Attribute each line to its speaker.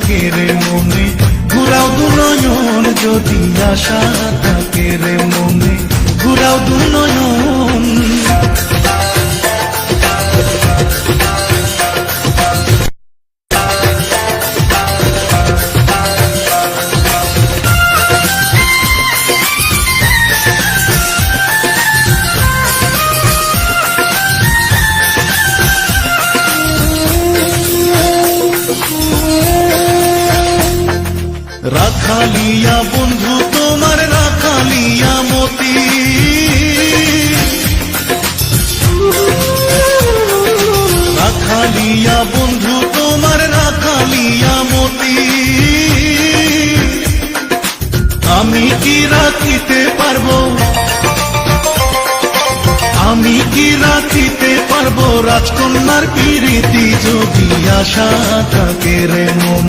Speaker 1: থাকে রে মনে? ঘুরাও দু নয়ন যদি আশা রাখালিয়া বন্ধু, তোমার রাখালিয়া মতি। রাখালিয়া বন্ধু, তোমার রাখালিয়া মতি। আমি কি রাখিতে পারব? আমি কি রাখিতে পারব? রাজকন্যার পিরিতি যদি আশা থাকে রে